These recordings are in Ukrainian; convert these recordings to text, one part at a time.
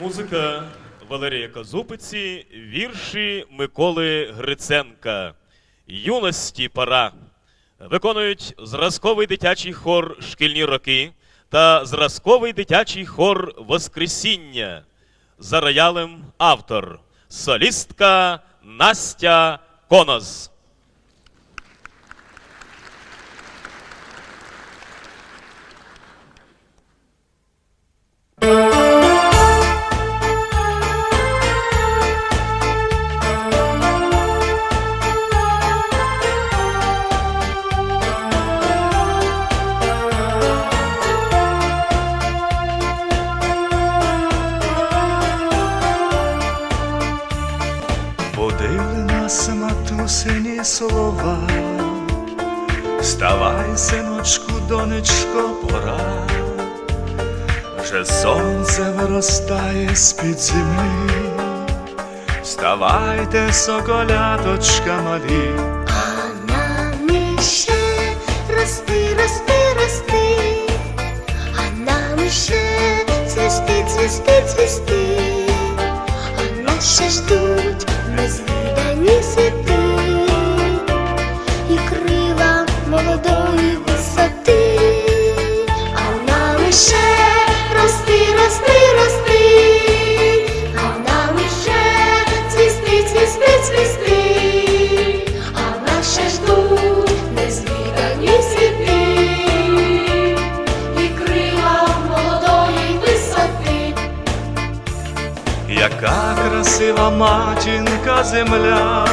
Музика Валерія Казупиці, вірші Миколи Гриценка. Юності пора. Виконують зразковий дитячий хор Шкільні роки та зразковий дитячий хор Воскресіння. За роялем автор. Солістка Настя Конос. Слова, Вставай, синочку, донечко, пора, вже сонце виростає з-під землі, Вставайте, соколяточка малі, А нам іще рости, рости, рости, а нам іще цвісти, цвісти, цвісти, а нас ще ждуть незвідані яка красива матінка земля,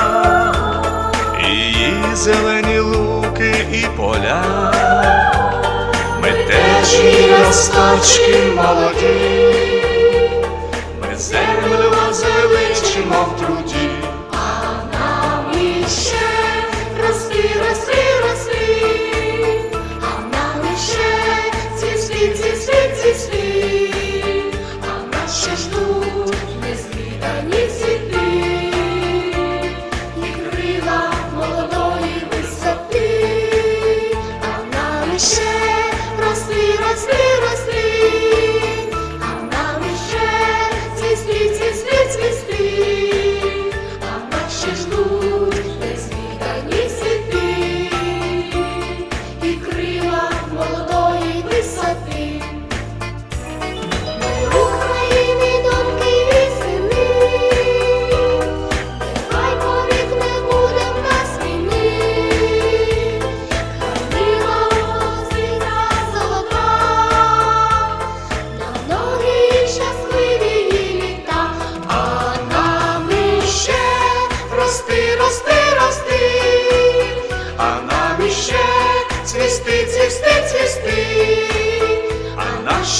її зелені луки і поля. Ми течі росточки молоді,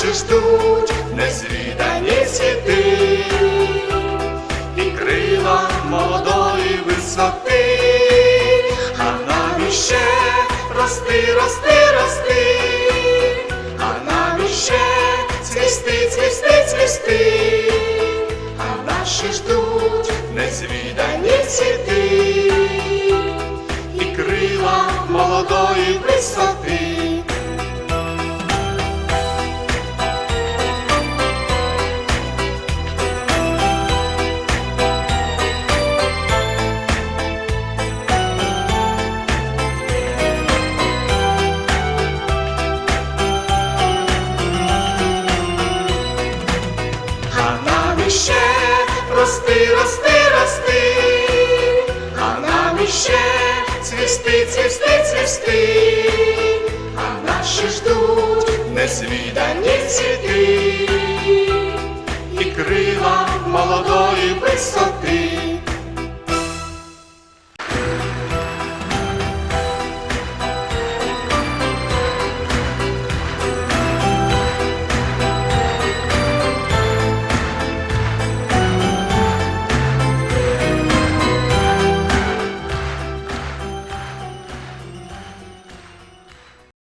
ще ждуть незвідані світи. І крила молодої висоти, а нам іще рости, рости, рости, а нам іще цвісти, цвісти, цвісти, а ще ждуть незвідані світи. І крила молодої висоти. Рости, рости, рости, а нам іще цвісти, цвісти, цвісти, а наші ждуть незвідані цвіти